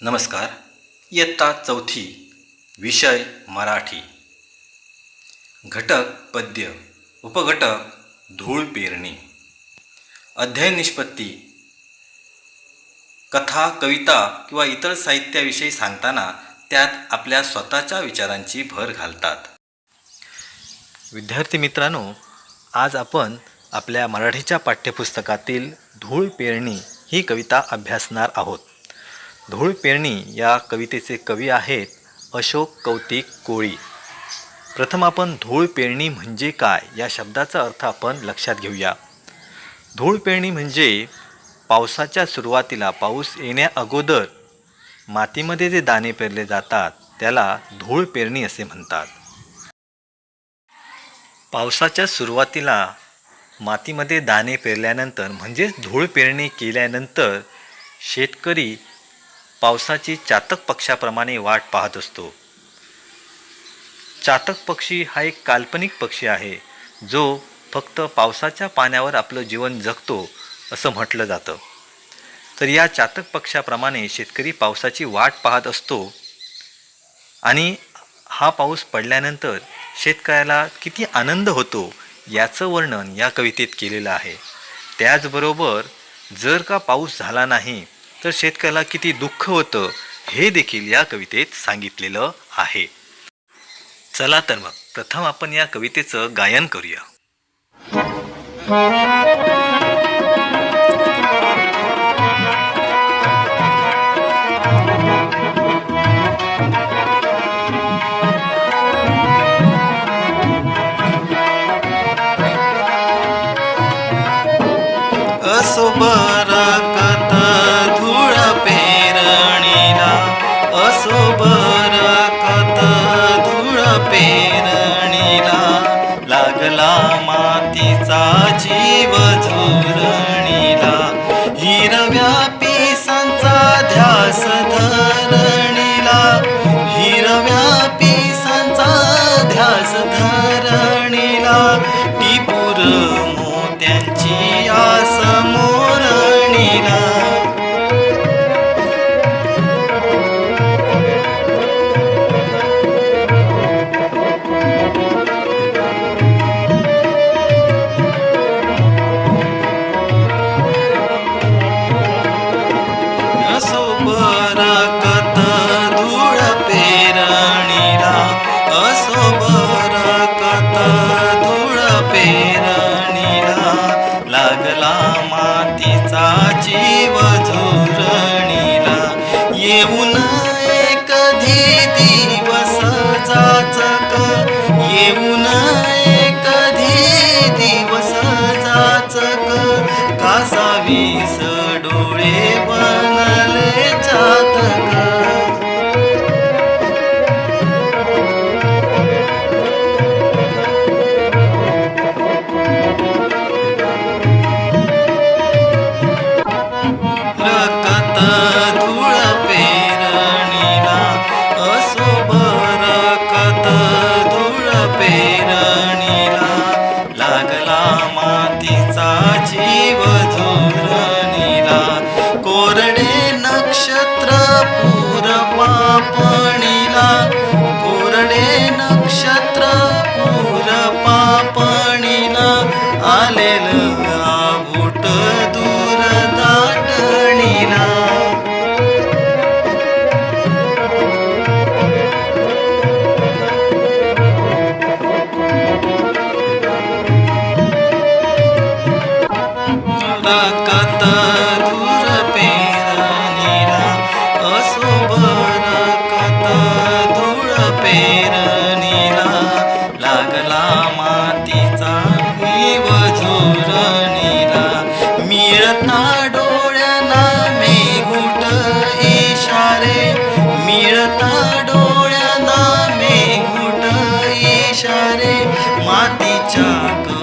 नमस्कार. इयत्ता चौथी विषय मराठी. घटक पद्य उपघटक धूळ पेरणी. अध्ययन निष्पत्ती. कथा कविता किंवा इतर साहित्याविषयी सांगताना त्यात आपल्या स्वतःच्या विचारांची भर घालतात. विद्यार्थी मित्रांनो आज आपण आपल्या मराठीच्या पाठ्यपुस्तकातील धूळ पेरणी ही कविता अभ्यासणार आहोत. धूळ पेरणी या कवितेचे कवी आहेत अशोक कौतिक कोळी. प्रथम आपण धूळ पेरणी म्हणजे काय? या शब्दाचा अर्थ आपण लक्षात घेऊया. धूळ पेरणी म्हणजे पावसाच्या सुरुवातीला पाऊस येण्या अगोदर मातीमध्ये जे दाणे पेरले जातात त्याला धूळ पेरणी असे म्हणतात. पावसाच्या सुरुवातीला मातीमध्ये दाणे पेरल्यानंतर म्हणजेच धूळ पेरणी केल्यानंतर शेतकरी पावसाची चातक पक्षाप्रमाणे वाट पाहत असतो. चातक पक्षी हा एक काल्पनिक पक्षी आहे जो फक्त पावसाच्या पाण्यावर आपलं जीवन जगतो असं म्हटलं जातं. तर या चातक पक्षाप्रमाणे शेतकरी पावसाची वाट पाहत असतो आणि हा पाऊस पडल्यानंतर शेतकऱ्याला किती आनंद होतो याचं वर्णन या कवितेत केलेलं आहे. त्याचबरोबर जर का पाऊस झाला नाही तर शेतकऱ्याला किती दुःख होतं हे देखील या कवितेत सांगितलेलं आहे. चला तर मग प्रथम आपण या कवितेचं गायन करूया. हिरव्यापी संचा ध्यास धरणीला. हिरव्यापी संचा ध्यास धरणीला. टिपूर 也无奈。बरकत धूळ पेरणीला लागला मातीचा जीव झुरणीला कोरडे नक्षत्र पूर पापणीला रे मातीच्या